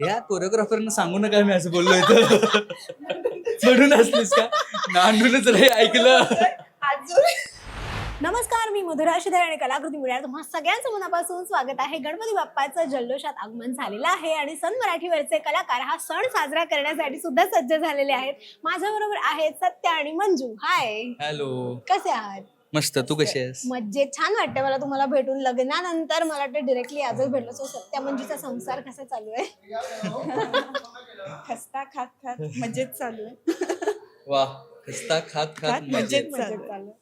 या कोरिओग्राफरनं सांगू नका मी असं बोललो इथं. म्हणून असलीस का? नांदूनच रे ऐकलं. नमस्कार मी मधुरा शिधे आणि कलाकृती मिळणार तुम्हा सगळ्यांचं मनापासून स्वागत आहे. गणपती बाप्पाचं जल्लोषात आगमन झालेलं आहे आणि सन मराठीवरचे कलाकार हा सण साजरा करण्यासाठी सुद्धा सज्ज झालेले आहेत. माझ्या बरोबर आहेत सत्य आणि मंजू. हाय हॅलो कसे आहात? मस्त तू कशी आहेस? मज्जेत. छान वाटतं मला तुम्हाला भेटून लग्नानंतर मला वाटतं डिरेक्टली आजच भेटलो. सो सत्या मंजूचा संसार कसा चालू आहे? खस्ता खात खात मजेत चालू आहे. वा खस्ता खात खात खात मजेत चालू आहे. चालू आहे.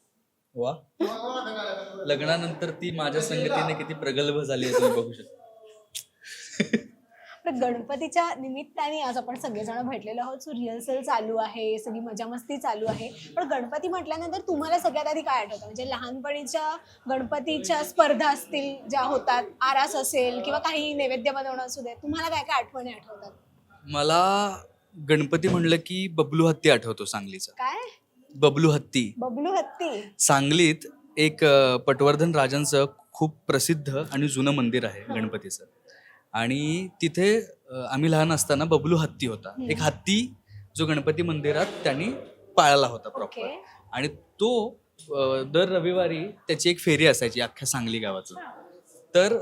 वा. लग्नानंतर ती माझ्या संगतीने किती प्रगल्भ झाली आहे तुम्ही बघू शकता. पण गणपतीच्या निमित्ताने आज आपण सगळेजण भेटलेलो आहोत. सो रिहर्सल चालू आहे सगळी मजा मस्ती चालू आहे. पण गणपती म्हटल्यानंतर तुम्हाला सगळ्यात आधी काय आठवतं? म्हणजे लहानपणीच्या गणपतीच्या स्पर्धा असतील ज्या होतात आरास असेल किंवा काही नैवेद्य बनवणं असू दे तुम्हाला काय काय आठवणी आठवतात? मला गणपती म्हणलं की बबलू हत्ती आठवतो सांगलीचा. काय? बबलू हत्ती. बबलू हत्ती? सांगलीत एक पटवर्धन राजांचं खूप प्रसिद्ध आणि जुनं मंदिर आहे गणपतीचं. आणि तिथे आम्ही लहान असताना बबलू हत्ती होता. एक हत्ती जो गणपती मंदिरात त्यांनी पाळला होता प्रॉपर आणि तो दर रविवारी त्याची एक फेरी असायची अख्ख्या सांगली गावातून तर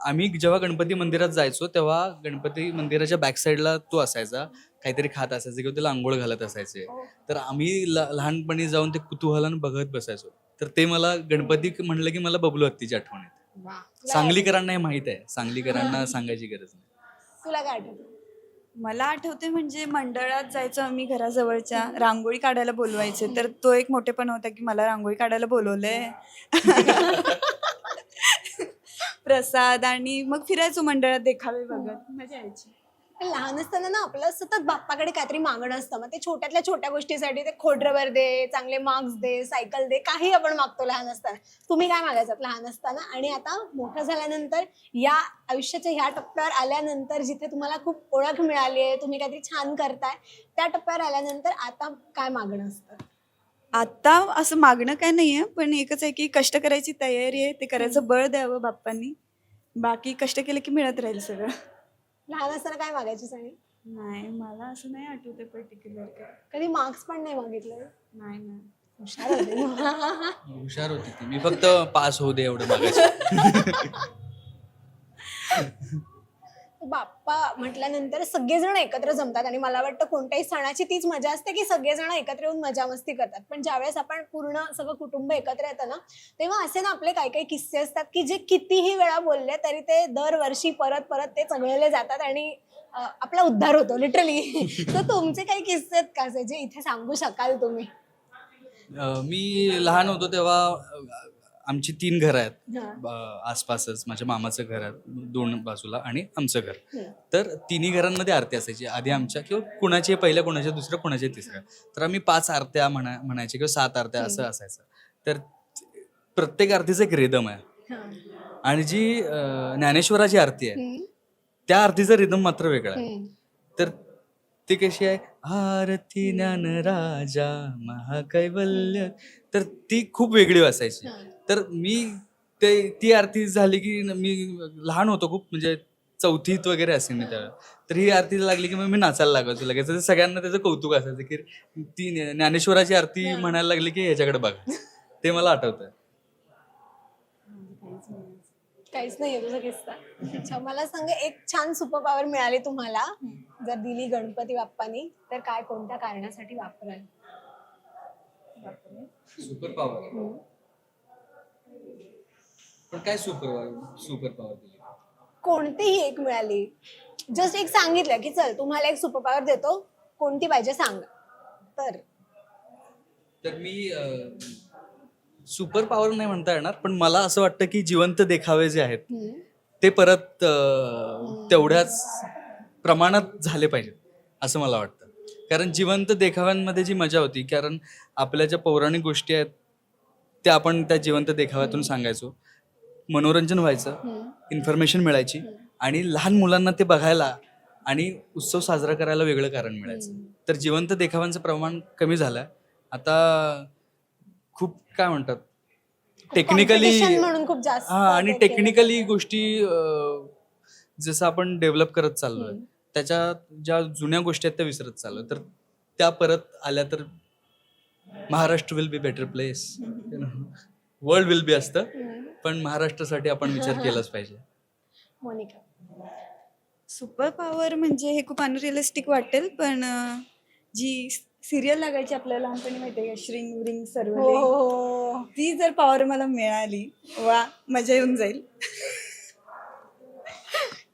आम्ही जेव्हा गणपती मंदिरात जायचो तेव्हा गणपती मंदिराच्या बॅक साईडला तो असायचा. काहीतरी खात असायचं किंवा त्याला आंघोळ घालत असायचे. हो. तर आम्ही लहानपणी जाऊन ते कुतूहलानं बघत बसायचो. तर ते मला गणपती म्हणलं की मला बबलू हत्तीची आठवण येते. सांगलीकरांना हे माहीत आहे. सांगलीकरांना सांगायची गरज नाही. तुला काय आठवतं? मला आठवते म्हणजे मंडळात जायचो आम्ही घराजवळच्या. रांगोळी काढायला बोलवायचे. तर तो एक मोठेपण होता की मला रांगोळी काढायला बोलवलंय. प्रसाद आणि मग फिरायचो मंडळात देखावे बघत. मजा यायची. पण लहान असताना ना आपलं सतत बाप्पाकडे काहीतरी मागणं असतं. मग ते छोट्यातल्या छोट्या गोष्टीसाठी ते खोडरबर दे चांगले मार्क्स दे सायकल दे काही आपण मागतो लहान असताना. तुम्ही काय मागायचं लहान असताना? आणि आता मोठं झाल्यानंतर या आयुष्याच्या ह्या टप्प्यावर आल्यानंतर जिथे तुम्हाला खूप ओळख मिळाली आहे तुम्ही काहीतरी छान करताय त्या टप्प्यावर आल्यानंतर आता काय मागणं असतं? आता असं मागणं काय नाहीये पण एकच आहे की कष्ट करायची तयारी आहे ते करायचं बळ द्यावं बाप्पांनी. बाकी कष्ट केलं की मिळत राहील सगळं. लहान असताना काय मागायची आणि नाही मला असं नाही आठवते पर्टिक्युलर काय. कधी मार्क्स पण नाही मागितलं? नाही ना. हुशार होते हुशार होती ती. मी फक्त पास होऊ दे एवढं मागायचं. बाप्पा म्हटल्यानंतर सगळेजण एकत्र जमतात आणि मला वाटतं कोणत्याही सणाची तीच मजा असते की सगळेजण एकत्र येऊन मजा मस्ती करतात. पण ज्यावेळेस आपण पूर्ण सगळं कुटुंब एकत्र येतं ना तेव्हा असे ना आपले काही काही किस्से असतात की जे कितीही वेळा बोलले तरी ते दरवर्षी परत परत ते चघळले जातात आणि आपला उद्धार होतो लिटरली तर तुमचे काही किस्से आहेत का जे इथे सांगू शकाल तुम्ही? मी लहान होतो तेव्हा आमची तीन घरं आहेत. आसपासच माझ्या मामाचं घर आहे दोन बाजूला आणि आमचं घर. तर तिन्ही घरांमध्ये आरती असायची आधी आमच्या किंवा कुणाची पहिल्या कुणाच्या दुसऱ्या कुणाच्या तिसऱ्या. तर आम्ही पाच आरत्या म्हणा म्हणायचे किंवा सात आरत्या असं असायचं. तर प्रत्येक आरतीचं एक रिदम आहे. आणि जी अ, ज्ञानेश्वराची आरती आहे. त्या आरतीचा रिदम मात्र वेगळा आहे. तर ती कशी आहे? आरती ज्ञान राजा महाकैवल्य. तर ती खूप वेगळी हा. तर मी ते ती आरती झाली की मी लहान होतो खूप म्हणजे चौथीत वगैरे असेल मी त्यावेळेला. तर ही आरती लागली की मग मी नाचायला लागायचो लगेच. तर सगळ्यांना त्याचं कौतुक असायचं की ती ज्ञ- ज्ञानेश्वराची आरती म्हणायला लागली की ह्याच्याकडे बघा. ते मला आठवतंय. काहीच नाहीये तुझा किस्सा. अच्छा मला सांग एक छान सुपर पॉवर मिळाली तुम्हाला जर दिली गणपती बाप्पानी तर काय कोणत्या कारणासाठी वापराल? सुपर पॉवर पण काय सुपर सुपर पॉवर दिली. कोणतीही एक मिळाली. जस्ट एक सांगितलं की चल तुम्हाला एक सुपर पॉवर देतो. कोणती पाहिजे सांगा. तर. तर मी सुपर पॉवर नाही म्हणता येणार पण मला असं वाटतं की जिवंत देखावे जे आहेत हम्म. ते परत अ, तेवढ्याच प्रमाणात झाले पाहिजेत असं मला वाटतं. कारण जिवंत देखाव्यांमध्ये जी मजा होती कारण आपल्या ज्या पौराणिक गोष्टी आहेत त्या आपण त्या जिवंत देखाव्यातून सांगायचो. मनोरंजन व्हायचं. इन्फॉर्मेशन मिळायची आणि लहान मुलांना ते बघायला आणि उत्सव साजरा करायला वेगळं कारण मिळायचं. तर जिवंत देखावांचं प्रमाण कमी झालं. आता खूप काय म्हणतात टेक्निकली हा आणि टेक्निकली गोष्टी जसं आपण डेव्हलप करत चाललोय. त्याच्या ज्या जुन्या गोष्टी आहेत त्या विसरत चाललोय. तर त्या परत आल्या तर Maharashtra will be better place world will be असतं. पण महाराष्ट्रासाठी आपण विचार केलाच पाहिजे. मोनिका. सुपर पॉवर म्हणजे हे खूप अनरिअलिस्टिक वाटेल पण जी सिरियल लागायची आपल्याला लहानपणी माहिती आहे श्रिंग विरिंग हो सर्व हो, हो. ती जर पॉवर मला मिळाली वा मजा येऊन जाईल.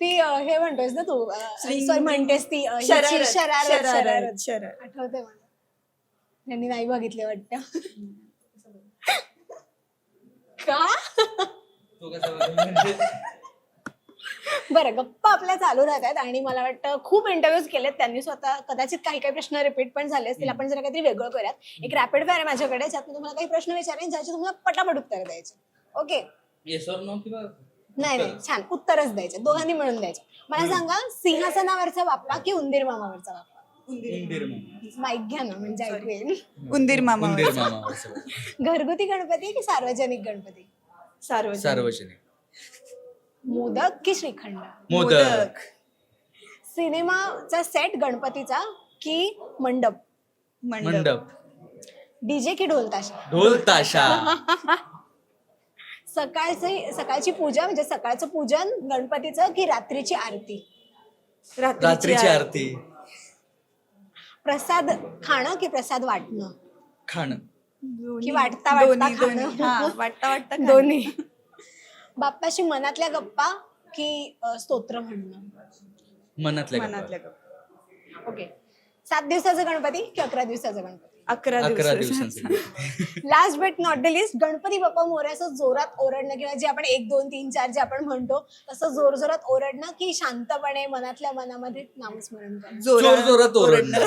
ती हे म्हणतोयस ना तू श्री- सॉरी म्हणतेस ती शरारत शरारत, शरारत शरारत. आठवते मला. त्यांनी नाही बघितले वाटतं. का? बरं गप्पा आपल्या चालू राहतात आणि मला वाटतं खूप इंटरव्ह्यूज केलेत त्यांनी स्वतः. कदाचित काही काही प्रश्न रिपीट पण झाले असतील. आपण जरा काहीतरी वेगळं करूयात. एक रॅपिड फायर आहे माझ्याकडे ज्यात मी तुम्हाला काही प्रश्न विचारेन ज्याचे तुम्हाला पटापट उत्तर द्यायचे. ओके नाही नाही. छान. उत्तरच द्यायचे. दोघांनी मिळून द्यायचे. मला सांगा सिंहासनावरचा बाप्पा की उंदीर मामावरचा बाप्पा माईक घ्या ना म्हणजे ऐकू येईल उंदीर मामा. उंदीर मामा असं. घरगुती गणपती की सार्वजनिक गणपती? सार्वजनिक. सार्वजनिक. मोदक की श्रीखंड? मोदक. सिनेमाचा सेट गणपतीचा की मंडप? मंडप. मंडप डीजे की ढोलताशा. ढोल ताशा सकाळचे सकाळची पूजा म्हणजे सकाळचं पूजन गणपतीचं की रात्रीची आरती? रात्रीची आरती. प्रसाद खाणं की प्रसाद वाटणं? खाणं. की वाटता वाटता दोन्ही हा वाटता वाटता खाणं. दोन्ही. बाप्पाशी मनातल्या गप्पा की अ, स्तोत्र म्हणणं? मनातल्या मनातल्या गप्पा. गप्पा. ओके. सात दिवसाचा गणपती की अकरा दिवसाचा गणपती? अकरा अकरा दिवसाचा. दिवसांचे. Last but not the least Ganpati Bappa Morya असं जोरात ओरडणं किंवा जे आपण एक दोन तीन चार जे आपण म्हणतो तसं जोर जोरात ओरडणं की शांतपणे मनातल्या मनामध्ये नामस्मरण करणं. जोर जोरात ओरडणं.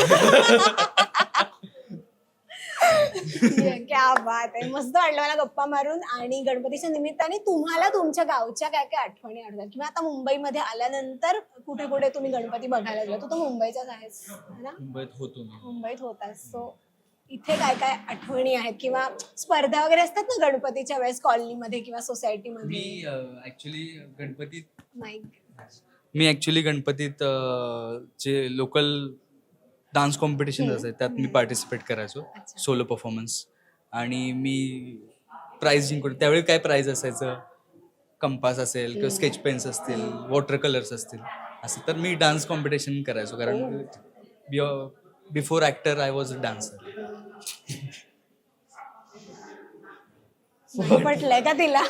क्या बात आहे. मस्त वाटलं मला गप्पा मारून. आणि गणपतीच्या निमित्ताने तुम्हाला तुमच्या गावच्या काय काय आठवणी आठवतात किंवा आता मुंबईमध्ये आल्यानंतर कुठे कुठे तुम्ही गणपती बघायला गेला तू तर मुंबईचाच आहेस है ना? मुंबईत होतो मुंबईत होतास. सो इथे काय काय आठवणी आहेत किंवा स्पर्धा वगैरे असतात ना गणपतीच्या वेळेस कॉलनीमध्ये किंवा मी सोसायटीमध्ये ऍक्च्युली गणपतीत माईक मी ऍक्च्युली गणपतीत अं, जे लोकल डान्स कॉम्पिटिशन हम्म. असायचे त्यात मी पार्टिसिपेट करायचो अच्छा. सोलो परफॉर्मन्स आणि मी प्राईज जिंकून त्यावेळी काय प्राईज असायचं? कंपास असेल किंवा स्केच पेन्स असतील वॉटर कलर्स असतील. असं तर मी डान्स कॉम्पिटिशन करायचो कारण before actor I was a dancer पटलंय का तिला?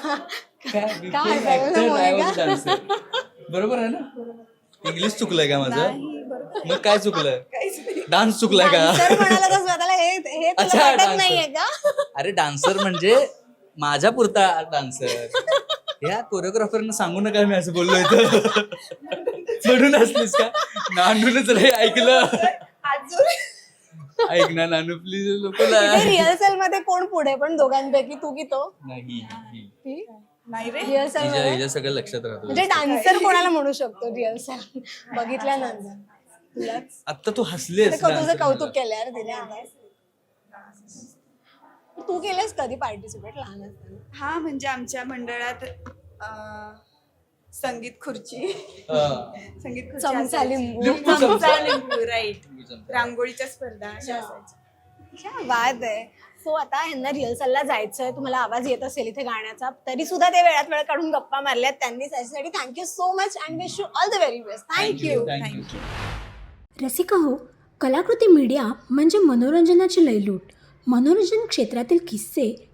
काय? बरोबर आहे ना? इंग्लिश चुकलंय का माझं. मग काय चुकलंय. डान्स चुकलाय का? अच्छा. नाहीये अरे डान्सर म्हणजे माझ्या पुरता डान्सर या कोरिओग्राफरनं सांगू नका मी असं बोललो इथं म्हणून असलीस का? नानूनच रे ऐकलं. ऐक ना नानू प्लीज रिहर्सलमध्ये कोण पुढे? पण दोघांपैकी तू की तो? नाही ती? नाही रे. रिहर्सल हिच्या मध्ये? हिच्या सगळं लक्षात राहतो. म्हणजे डान्सर कोणाला म्हणू शकतो रिहर्सल बघितल्यानंतर तुला आता. तू हसलीस तुझं dancer कौतुक. केलं यार तिने आता. तू केलंस कधी पार्टिसिपेट लहान असताना? हा म्हणजे आमच्या मंडळात अं, संगीत खुर्ची. संगीत खुर्ची चमचा असायची. लिंबू. लिंबू चमचा लिंबू राईट. रांगोळीच्या स्पर्धा अशा असायच्या. क्या बात आहे. सो आता यांना रिहर्सलला जायचंय. तुम्हाला आवाज येत असेल इथे गाण्याचा. तरी सुद्धा ते वेळात वेळ काढून गप्पा मारल्यात त्यांनी. त्याच्यासाठी thank you so much and wish you all the very best thank you. Thank you Rasika हो कलाकृती मीडिया म्हणजे मनोरंजनाची लयलूट. मनोरंजन क्षेत्रातील किस्से